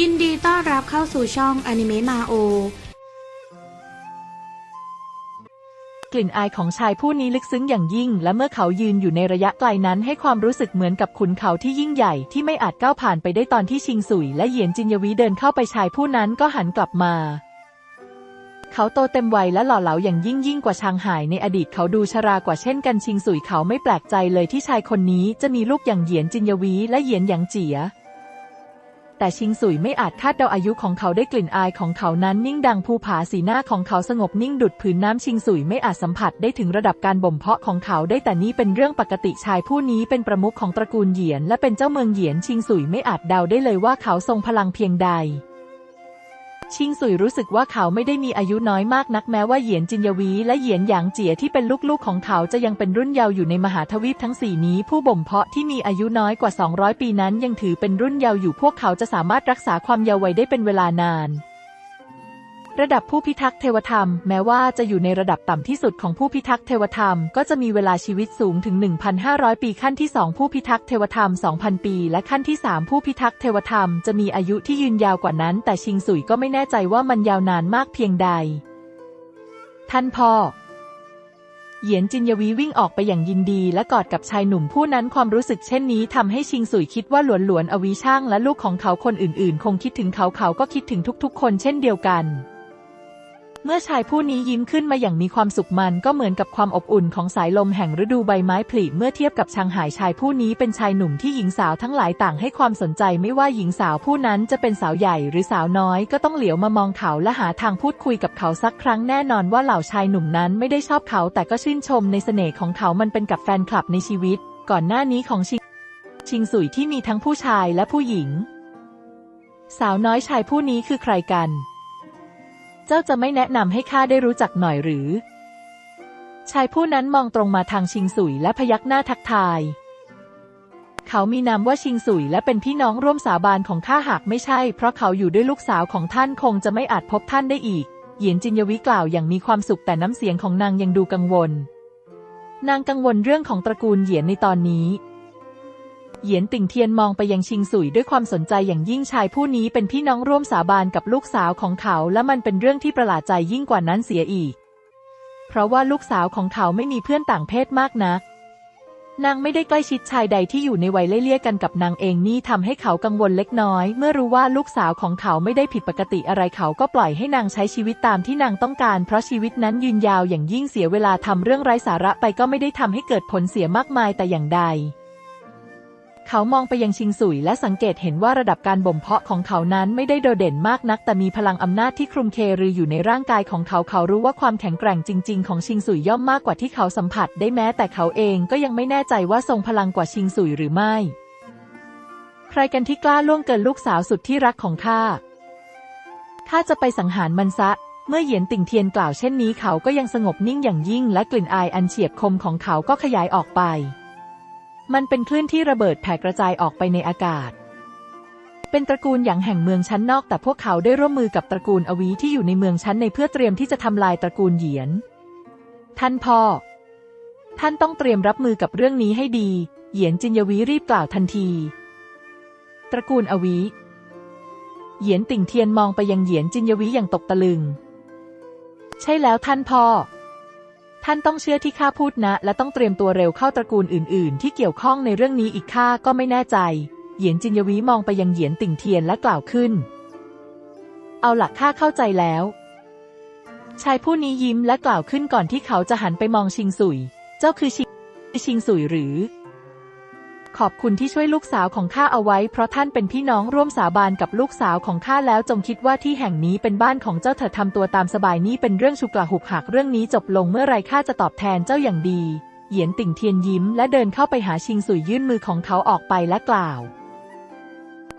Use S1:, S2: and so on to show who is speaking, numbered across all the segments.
S1: ยินดีต้อนรับเข้าสู่ช่องอนิเมะมาโอ
S2: กลิ่นอายของชายผู้นี้ลึกซึ้งอย่างยิ่ง และเมื่อเขายืนอยู่ในระยะไกลนั้นให้ความรู้สึกเหมือนกับขุนเขาที่ยิ่งใหญ่ที่ไม่อาจก้าวผ่านไปได้ตอนที่ชิงสุย และเหยียนจินยวีเดินเข้าไปชายผู้นั้นก็หันกลับมาเขาโตเต็มวัยและหล่อเหลาอย่างยิ่งยิ่งกว่าชางหายในอดีตเขาดูชรากว่าเช่นกันชิงสุยเขาไม่แปลกใจเลยที่ชายคนนี้จะมีลูกอย่างเหยียนจินยวีและเหยียนหยางเจีย แต่ชิงสุยไม่อาจคาดเดาอายุของเขาได้กลิ่นอายของเขานั้นนิ่งดังภูผาสีหน้าของเขาสงบนิ่งดุดผืนน้ำชิงสุยไม่อาจสัมผัสได้ถึงระดับการบ่มเพาะของเขาได้แต่นี่เป็นเรื่องปกติชายผู้นี้เป็นประมุขของตระกูลเหยียนและเป็นเจ้าเมืองเหยียนชิงสุยไม่อาจเดาได้เลยว่าเขาทรงพลังเพียงใด ชิงสุยรู้สึกว่าเขาไม่ได้มีอายุน้อยมากนักแม้ว่าเหยียนจินยวีและเหยียนหยางเจียที่เป็นลูกๆของเขาจะยังเป็นรุ่นเยาว์อยู่ในมหาทวีปทั้งสี่นี้ผู้บ่มเพาะที่มีอายุน้อยกว่า 200 ปีนั้นยังถือเป็นรุ่นเยาว์อยู่พวกเขาจะสามารถรักษาความเยาว์วัยได้เป็นเวลานาน ระดับผู้พิทักษ์เทวธรรมแม้ว่าจะอยู่ในระดับต่ำที่สุดของผู้พิทักษ์เทวธรรมก็จะมีเวลาชีวิตสูงถึง 1,500 ปีขั้นที่ 2 ผู้พิทักษ์เทวธรรม 2,000 ปี และขั้นที่ 3 ผู้พิทักษ์เทวธรรมจะมีอายุที่ยืนยาวกว่านั้น แต่ชิงสุยก็ไม่แน่ใจว่ามันยาวนานมากเพียงใด ท่านพ่อเหยียนจินยวีวิ่งออกไปอย่างยินดีและกอดกับชายหนุ่มผู้นั้นความรู้สึกเช่นนี้ทำให้ชิงสุยคิดว่าหลวนหลวนอวีช่างและลูกของเขาคนอื่นๆ คงคิดถึงเขาเขาก็คิดถึงทุกๆ คนเช่นเดียวกัน เมื่อชายผู้นี้ยิ้มขึ้นมาอย่างมีความสุขมันก็เหมือนกับความอบอุ่นของสายลมแห่งฤดูใบไม้ผลิเมื่อเทียบกับชางหายชายผู้นี้เป็นชายหนุ่มที่หญิงสาวทั้งหลายต่างให้ความสนใจไม่ว่าหญิงสาวผู้นั้นจะเป็นสาวใหญ่หรือสาวน้อยก็ต้องเหลียวมามองเขาและหาทางพูดคุยกับเขาสักครั้งแน่นอนว่าเหล่าชายหนุ่มนั้นไม่ได้ชอบเขาแต่ก็ชื่นชมในเสน่ห์ของเขามันเป็นกับแฟนคลับในชีวิต ก่อนหน้านี้ของชิงชิงสุยที่มีทั้งผู้ชายและผู้หญิง สาวน้อยชายผู้นี้คือใครกัน เจ้าจะไม่แนะนำให้ข้าได้รู้จักหน่อยหรือ ชายผู้นั้นมองตรงมาทางชิงสุยและพยักหน้าทักทาย เขามีนามว่าชิงสุยและเป็นพี่น้องร่วมสาบานของข้าหากไม่ใช่ เพราะเขาอยู่ด้วยลูกสาวของท่านคงจะไม่อาจพบท่านได้อีก เหยียนจินยวิกล่าวอย่างมีความสุขแต่น้ำเสียงของนางยังดูกังวล นางกังวลเรื่องของตระกูลเหยียนในตอนนี้ เหยียนติ่งเทียนมองไปยังชิงสุยด้วยความสนใจอย่างยิ่งชายผู้นี้เป็นพี่น้องร่วมสาบานกับลูกสาวของเขา และมันเป็นเรื่องที่ประหลาดใจยิ่งกว่านั้นเสียอีก เพราะว่าลูกสาวของเขาไม่มีเพื่อนต่างเพศมากนักนางไม่ได้ใกล้ชิดชายใดที่อยู่ในวัยไล่เลี่ยกันกับนางเองนี่ทำให้เขากังวลเล็กน้อย เมื่อรู้ว่าลูกสาวของเขาไม่ได้ผิดปกติอะไรเขาก็ปล่อยให้นางใช้ชีวิตตามที่นางต้องการ เพราะชีวิตนั้นยืนยาวอย่างยิ่งเสียเวลาทำเรื่องไร้สาระไปก็ไม่ได้ทำให้เกิดผลเสียมากมายแต่อย่างใด เขามองไปยังชิงสุยและสังเกตเห็นว่าระดับการบ่มเพาะของเขานั้นไม่ได้โดดเด่นมากนัก แต่มีพลังอำนาจที่คลุมเครืออยู่ในร่างกายของเขาเขารู้ว่าความแข็งแกร่งจริง ๆ ของชิงสุยย่อมมากกว่าที่เขาสัมผัสได้แม้ แต่เขาเองก็ยังไม่แน่ใจว่าทรงพลังกว่าชิงสุยหรือไม่ ใครกันที่กล้าล่วงเกินลูกสาวสุดที่รักของข้าข้าจะไปสังหารมันซะเมื่อเหยียนติ่งเทียนกล่าวเช่นนี้เขาก็ยังสงบนิ่งอย่างยิ่งและกลิ่นอายอันเฉียบคมของเขาก็ขยายออกไป มันเป็นคลื่นที่ระเบิดแผ่กระจายออกไปในอากาศ เป็นตระกูลอย่างแห่งเมืองชั้นนอก แต่พวกเขาได้ร่วมมือกับตระกูลอวีที่อยู่ในเมืองชั้นในเพื่อเตรียมที่จะทำลายตระกูลเหยียน ท่านพ่อ ท่านต้องเตรียมรับมือกับเรื่องนี้ให้ดี เหยียนจินยวีรีบกล่าวทันที ตระกูลอวีเหยียนติ่งเทียนมองไปยังเหยียนจินยวีอย่างตกตะลึง ใช่แล้วท่านพ่อ ท่านต้องเชื่อที่ข้าพูดนะ และต้องเตรียมตัวเร็วเข้าตระกูลอื่น ๆ ที่เกี่ยวข้องในเรื่องนี้อีกข้าก็ไม่แน่ใจ เหยียนจินยวีมองไปยังเหยียนติ่งเทียนและกล่าวขึ้น เอาหละข้าเข้าใจแล้ว ชายผู้นี้ยิ้มและกล่าวขึ้นก่อนที่เขาจะหันไปมองชิงสุย เจ้าคือชิงชิงสุยหรือ ขอบคุณที่ช่วยลูกสาวของข้าเอาไว้ เพราะท่านเป็นพี่น้องร่วมสาบานกับลูกสาวของข้าแล้วจงคิดว่าที่แห่งนี้เป็นบ้านของเจ้าเถิดทำตัวตามสบายนี่เป็นเรื่องฉุกละหุกหักเรื่องนี้จบลงเมื่อไรข้าจะตอบแทนเจ้าอย่างดี เหยียนติ่งเทียนยิ้ม และเดินเข้าไปหาชิงสุยยื่นมือของเขาออกไปและกล่าว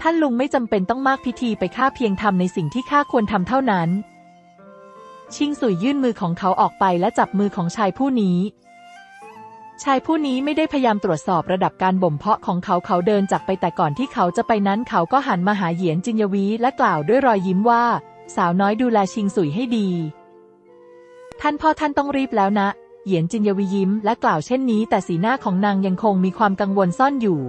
S2: ท่านลุงไม่จำเป็นต้องมากพิธีไปข้าเพียงทำในสิ่งที่ข้าควรทำเท่านั้น ชิงสุยยื่นมือของเขาออกไปและจับมือของชายผู้นี้ ชายผู้นี้ไม่ได้พยายามตรวจสอบระดับการบ่มเพาะของเขาเขาเดินจากไปแต่ก่อนที่เขาจะไปนั้นเขาก็หันมาหาเหยียนจินยวีและกล่าวด้วยรอยยิ้มว่า สาวน้อยดูแลชิงสุยให้ดี ท่านพ่อท่านต้องรีบแล้วนะ เหยียนจินยวียิ้มและกล่าวเช่นนี้ แต่สีหน้าของนางยังคงมีความกังวลซ่อนอยู่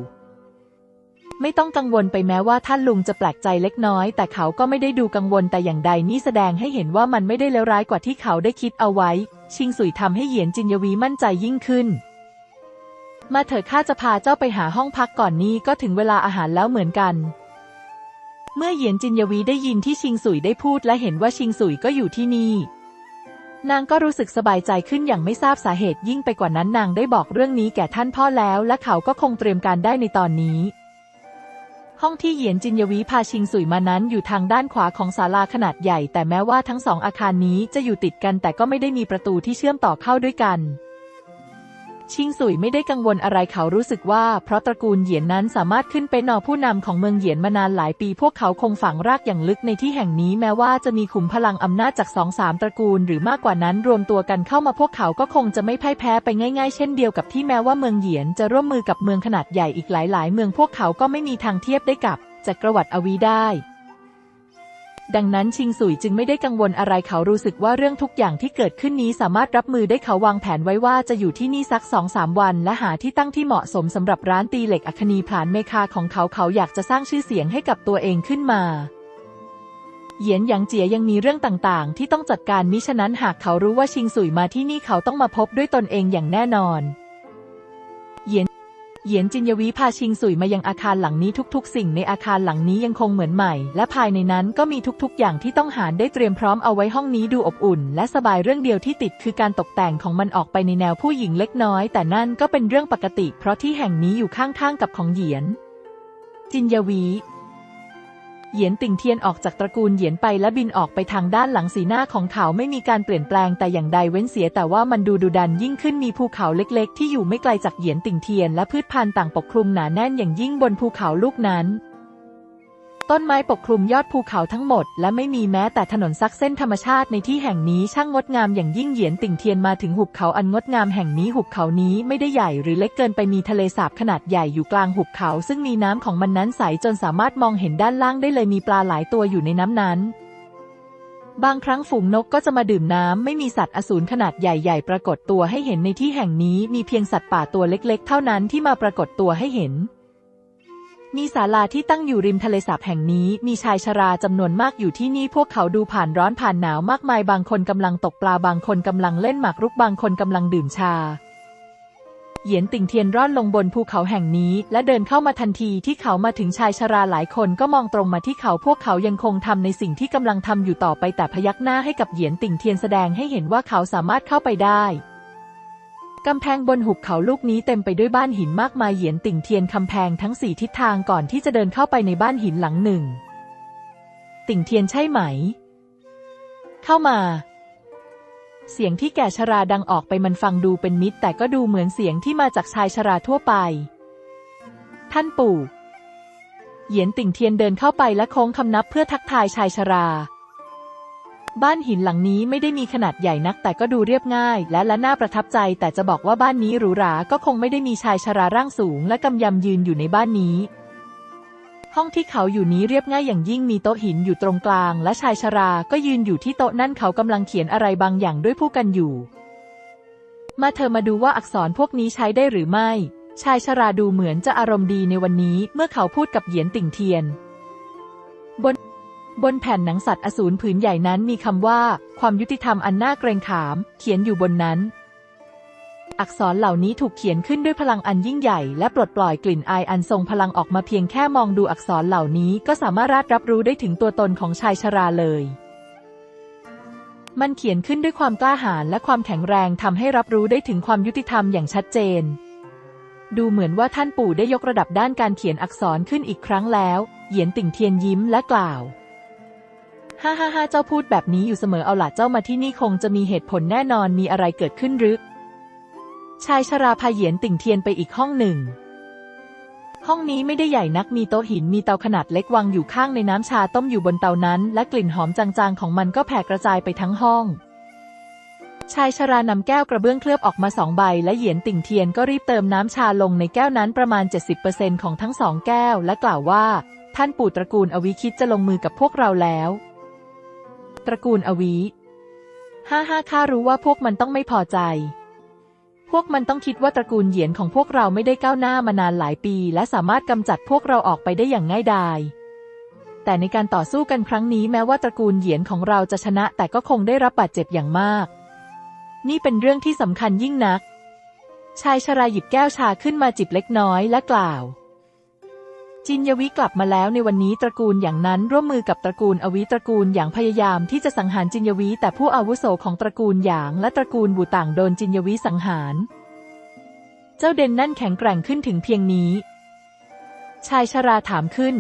S2: ไม่ต้องกังวลไปแม้ว่าท่านลุงจะแปลกใจเล็กน้อย แต่เขาก็ไม่ได้ดูกังวลแต่อย่างใดนี่แสดงให้เห็นว่ามันไม่ได้เลวร้ายกว่าที่เขาได้คิดเอาไว้ ชิงสุยทำให้เหยียนจินยวีมั่นใจยิ่งขึ้น มาเถิดข้าจะพาเจ้าไปหาห้องพักก่อนนี้ก็ถึงเวลาอาหารแล้วเหมือนกัน เมื่อเหยียนจินยวีได้ยินที่ชิงสุยได้พูดและเห็นว่าชิงสุยก็อยู่ที่นี่ นางก็รู้สึกสบายใจขึ้นอย่างไม่ทราบสาเหตุยิ่งไปกว่านั้นนางได้บอกเรื่องนี้แก่ท่านพ่อแล้ว และเขาก็คงเตรียมการได้ในตอนนี้ห้องที่เหยียนจินยวีพาชิงสุยมานั้นอยู่ทางด้านขวาของศาลาขนาดใหญ่ แต่แม้ว่าทั้งสองอาคารนี้จะอยู่ติดกันแต่ก็ไม่ได้มีประตูที่เชื่อมต่อเข้าด้วยกัน ชิงสุยไม่ได้กังวลอะไรเขารู้สึกว่า เพราะตระกูลเหยียนนั้นสามารถขึ้นเป็นนอผู้นำของเมืองเหยียนมานานหลายปี พวกเขาคงฝังรากอย่างลึกในที่แห่งนี้แม้ว่าจะมีขุมพลังอำนาจจากสองสามตระกูล หรือมากกว่านั้นรวมตัวกันเข้ามาพวกเขาก็คงจะไม่พ่ายแพ้ไปง่าย ๆ เช่นเดียวกับที่แม้ว่าเมืองเหยียนจะร่วมมือกับเมืองขนาดใหญ่อีกหลาย ๆ เมืองพวกเขาก็ไม่มีทางเทียบได้กับจักรวรรดิอวีได้ ดังนั้นชิงสุยจึงไม่ได้กังวลอะไรเขารู้สึกว่าเรื่องทุกอย่างที่เกิดขึ้นนี้สามารถรับมือได้เขาวางแผนไว้ว่าจะอยู่ที่นี่สักสองสามวัน และหาที่ตั้งที่เหมาะสมสำหรับร้านตีเหล็กอัคนีผานเมคาของเขาเขาอยากจะสร้างชื่อเสียงให้กับตัวเองขึ้นมาเหยียนหยางเจียยังมีเรื่องต่างๆ ที่ต้องจัดการมิฉะนั้นหากเขารู้ว่าชิงสุยมาที่นี่เขาต้องมาพบด้วยตนเองอย่างแน่นอนเหยียน เหยียนจินยวีพาชิงสุยมายังอาคารหลังนี้ทุกๆ สิ่งในอาคารหลังนี้ยังคงเหมือนใหม่ และภายในนั้นก็มีทุกๆ อย่างที่ต้องหารได้เตรียมพร้อมเอาไว้ห้องนี้ดูอบอุ่น และสบายเรื่องเดียวที่ติดคือการตกแต่งของมันออกไปในแนวผู้หญิงเล็กน้อย แต่นั่นก็เป็นเรื่องปกติ เพราะที่แห่งนี้อยู่ข้างๆกับของเหยียน จินยวี เหยียนติ่งเทียนออกจากตระกูลเหยียนไปและบินออกไปทางด้านหลังสีหน้าของเขาไม่มีการเปลี่ยนแปลงแต่อย่างใดเว้นเสียแต่ว่ามันดูดุดันยิ่งขึ้นมีภูเขาเล็กๆ ที่อยู่ไม่ไกลจากเหยียนติ่งเทียนและพืชพันธุ์ต่างปกคลุมหนาแน่นอย่างยิ่งบนภูเขาลูกนั้น ต้นไม้ปกคลุมยอดภูเขาทั้งหมด และไม่มีแม้แต่ถนนซักเส้นธรรมชาติในที่แห่งนี้ช่างงดงามอย่างยิ่งเหยียนติ่งเทียนมาถึงหุบเขาอันงดงามแห่งนี้หุบเขานี้ไม่ได้ใหญ่หรือเล็กเกินไปมีทะเลสาบขนาดใหญ่อยู่กลางหุบเขา ซึ่งมีน้ำของมันนั้นใสจนสามารถมองเห็นด้านล่างได้เลยมีปลาหลายตัวอยู่ในน้ำนั้นบางครั้งฝูงนกก็จะมาดื่มน้ำ ไม่มีสัตว์อสูรขนาดใหญ่ๆ ปรากฏตัวให้เห็นในที่แห่งนี้มีเพียงสัตว์ป่าตัวเล็กๆ เท่านั้นที่มาปรากฏตัวให้เห็น มีศาลาที่ตั้งอยู่ริมทะเลสาบแห่งนี้มีชายชราจำนวนมากอยู่ที่นี่พวกเขาดูผ่านร้อนผ่านหนาวมากมายบางคนกำลังตกปลาบางคนกำลังเล่นหมากรุกบางคนกำลังดื่มชา เหยียนติ่งเทียนร่อนลงบนภูเขาแห่งนี้ และเดินเข้ามาทันทีที่เขามาถึงชายชราหลายคนก็มองตรงมาที่เขาพวกเขายังคงทำในสิ่งที่กำลังทำอยู่ต่อไปแต่พยักหน้าให้กับเหยียนติ่งเทียนแสดงให้เห็นว่าเขาสามารถเข้าไปได้ กำแพงบนหุบเขาลูกนี้เต็มไปด้วยบ้านหินมากมายเหยียนติ่งเทียนคำแพงทั้งสี่ทิศทางก่อนที่จะเดินเข้าไปในบ้านหินหลังหนึ่ง ติ่งเทียนใช่ไหม เข้ามา เสียงที่แก่ชราดังออกไปมันฟังดูเป็นมิตร แต่ก็ดูเหมือนเสียงที่มาจากชายชราทั่วไป ท่านปู่ เหยียนติ่งเทียนเดินเข้าไปและโค้งคำนับเพื่อทักทายชายชรา บ้านหินหลังนี้ไม่ได้มีขนาดใหญ่นักแต่ก็ดูเรียบง่าย และและน่าประทับใจ แต่จะบอกว่าบ้านนี้หรูหราก็คงไม่ได้มีชายชราร่างสูง และกำยำยืนอยู่ในบ้านนี้ ห้องที่เขาอยู่นี้เรียบง่ายอย่างยิ่งมีโต๊ะหินอยู่ตรงกลาง และชายชราก็ยืนอยู่ที่โต๊ะนั่นเขากำลังเขียนอะไรบางอย่างด้วยผู้กันอยู่ มาเธอมาดูว่าอักษรพวกนี้ใช้ได้หรือไม่ ชายชราดูเหมือนจะอารมณ์ดีในวันนี้ เมื่อเขาพูดกับเหยียนติ่งเทียน บน บนแผ่นหนังสัตว์อสูรผืนใหญ่นั้นมีคำว่า ความยุติธรรมอันน่าเกรงขาม เขียนอยู่บนนั้น อักษรเหล่านี้ถูกเขียนขึ้นด้วยพลังอันยิ่งใหญ่และปลดปล่อยกลิ่นอายอันทรงพลังออกมาเพียงแค่มองดูอักษรเหล่านี้ก็สามารถรับรู้ได้ถึงตัวตนของชายชราเลย มันเขียนขึ้นด้วยความกล้าหาญและความแข็งแรงทำให้รับรู้ได้ถึงความยุติธรรมอย่างชัดเจนดูเหมือนว่าท่านปู่ได้ยกระดับด้านการเขียนอักษรขึ้นอีกครั้งแล้ว เหยียนติ่งเทียนยิ้มและกล่าว ฮ่าฮ่าฮ่าเจ้าพูดแบบนี้อยู่เสมอเอาล่ะเจ้ามาที่นี่คงจะมีเหตุผลแน่นอนมีอะไรเกิดขึ้นหรือ ชายชราพาเหยียนติ่งเทียนไปอีกห้องหนึ่ง ห้องนี้ไม่ได้ใหญ่นักมีโต๊ะหินมีเตาขนาดเล็กวางอยู่ข้างในน้ำชาต้มอยู่บนเตานั้น และกลิ่นหอมจางๆของมันก็แผ่กระจายไปทั้งห้อง ชายชรานำแก้วกระเบื้องเคลือบออกมาสองใบ และเหยียนติ่งเทียนก็รีบเติมน้ำชาลงในแก้วนั้นประมาณ 70%ของทั้งสองแก้ว และกล่าวว่า ท่านปู่ตระกูลอวิคิดจะลงมือกับพวกเราแล้ว ตระกูลอวีห้าห้าข้ารู้ว่าพวกมันต้องไม่พอใจ พวกมันต้องคิดว่าตระกูลเหยียนของพวกเราไม่ได้ก้าวหน้ามานานหลายปี และสามารถกำจัดพวกเราออกไปได้อย่างง่ายดาย แต่ในการต่อสู้กันครั้งนี้แม้ว่าตระกูลเหยียนของเราจะชนะ แต่ก็คงได้รับบาดเจ็บอย่างมาก นี่เป็นเรื่องที่สำคัญยิ่งนัก ชายชราหยิบแก้วชาขึ้นมาจิบเล็กน้อยและกล่าว จินยวิกลับมาแล้วในวันนี้ตระกูลอย่างนั้นร่วมมือกับตระกูลอวิตระกูลอย่างพยายามที่จะสังหารจินยวิ แต่ผู้อาวุโสของตระกูลหยางและตระกูลบูต่างโดนจินยวิสังหาร เจ้าเด่นนั่นแข็งแกร่งขึ้นถึงเพียงนี้ ชายชราถามขึ้น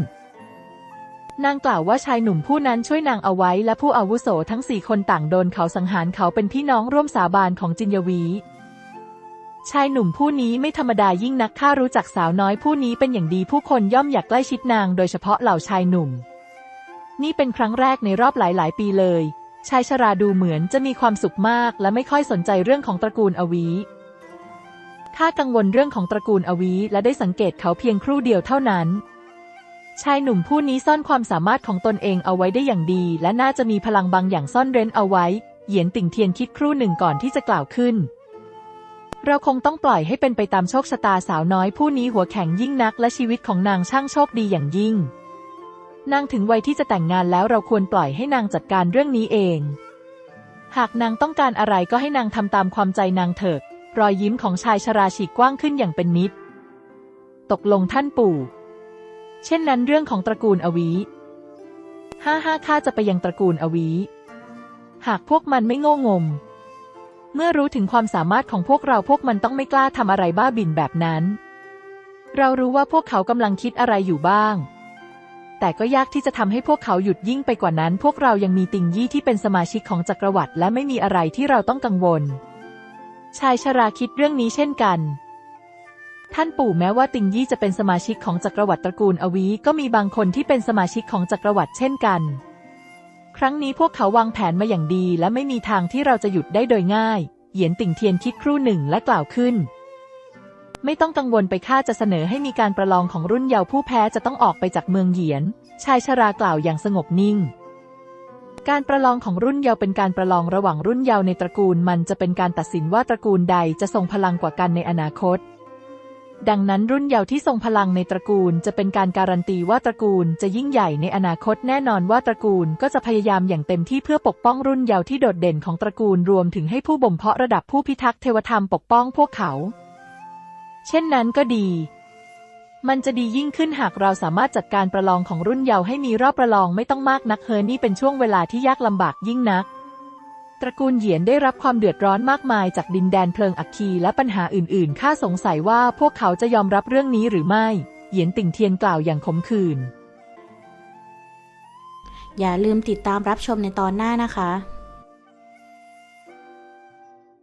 S2: นางกล่าวว่าชายหนุ่มผู้นั้นช่วยนางเอาไว้และผู้อาวุโสทั้งสี่คนต่างโดนเขาสังหารเขาเป็นพี่น้องร่วมสาบานของจินยวี ชายหนุ่มผู้นี้ไม่ธรรมดายิ่งนักข้ารู้จักสาวน้อยผู้นี้เป็นอย่างดีผู้คนย่อมอยากใกล้ชิดนาง โดยเฉพาะเหล่าชายหนุ่ม นี่เป็นครั้งแรกในรอบหลายๆ ปีเลย ชายชราดูเหมือนจะมีความสุขมาก และไม่ค่อยสนใจเรื่องของตระกูลอวีข้ากังวลเรื่องของตระกูลอวีและได้สังเกตเขาเพียงครู่เดียวเท่านั้น ชายหนุ่มผู้นี้ซ่อนความสามารถของตนเองเอาไว้ได้อย่างดี และน่าจะมีพลังบางอย่างซ่อนเร้นเอาไว้ เหยียนติ่งเทียนคิดครู่หนึ่งก่อนที่จะกล่าวขึ้น เราคงต้องปล่อยให้เป็นไปตามโชคชะตาสาวน้อยผู้นี้หัวแข็งยิ่งนักและชีวิตของนางช่างโชคดีอย่างยิ่ง นางถึงวัยที่จะแต่งงานแล้วเราควรปล่อยให้นางจัดการเรื่องนี้เอง หากนางต้องการอะไรก็ให้นางทำตามความใจนางเถิดรอยยิ้มของชายชราฉีกกว้างขึ้นอย่างเป็นมิตร ตกลงท่านปู่ เช่นนั้นเรื่องของตระกูลอวีห้าห้าข้าจะไปยังตระกูลอวี หากพวกมันไม่โง่งม เมื่อรู้ถึงความสามารถของพวกเราพวกมันต้องไม่กล้าทำอะไรบ้าบินแบบนั้น เรารู้ว่าพวกเขากำลังคิดอะไรอยู่บ้าง แต่ก็ยากที่จะทำให้พวกเขาหยุดยิ่งไปกว่านั้น พวกเรายังมีติงยี่ที่เป็นสมาชิกของจักรวรรดิและไม่มีอะไรที่เราต้องกังวล ชายชราคิดเรื่องนี้เช่นกัน ท่านปู่แม้ว่าติงยี่จะเป็นสมาชิกของจักรวรรดิตระกูลอวีก็มีบางคนที่เป็นสมาชิกของจักรวรรดิเช่นกัน ครั้งนี้พวกเขาวางแผนมาอย่างดีและไม่มีทางที่เราจะหยุดได้โดยง่าย เหยียนติ่งเทียนคิดครู่หนึ่งและกล่าวขึ้น ไม่ต้องกังวลไปข้าจะเสนอให้มีการประลองของรุ่นเยาว์ผู้แพ้จะต้องออกไปจากเมืองเหยียน ชายชรากล่าวอย่างสงบนิ่ง การประลองของรุ่นเยาว์เป็นการประลองระหว่างรุ่นเยาว์ในตระกูลมันจะเป็นการตัดสินว่าตระกูลใดจะทรงพลังกว่ากันในอนาคต ดังนั้นรุ่นเยาว์ที่ทรงพลังในตระกูล จะเป็นการการันตีว่าตระกูลจะยิ่งใหญ่ในอนาคตแน่นอนว่าตระกูลก็จะพยายามอย่างเต็มที่เพื่อปกป้องรุ่นเยาว์ที่โดดเด่นของตระกูลรวมถึงให้ผู้บ่มเพาะระดับผู้พิทักษ์เทวธรรมปกป้องพวกเขา เช่นนั้นก็ดี มันจะดียิ่งขึ้นหากเราสามารถจัดการประลองของรุ่นเยาว์ให้มีรอบประลองไม่ต้องมากนักเฮอนี่เป็นช่วงเวลาที่ยากลำบากยิ่งนัก ตระกูลเหยียนได้รับความเดือดร้อนมากมายจากดินแดนเพลิงอัคคีและปัญหาอื่นๆ ข้าสงสัยว่าพวกเขาจะยอมรับเรื่องนี้หรือไม่ เหยียนติ่งเทียนกล่าวอย่างขมขื่น
S1: อย่าลืมติดตามรับชมในตอนหน้านะคะ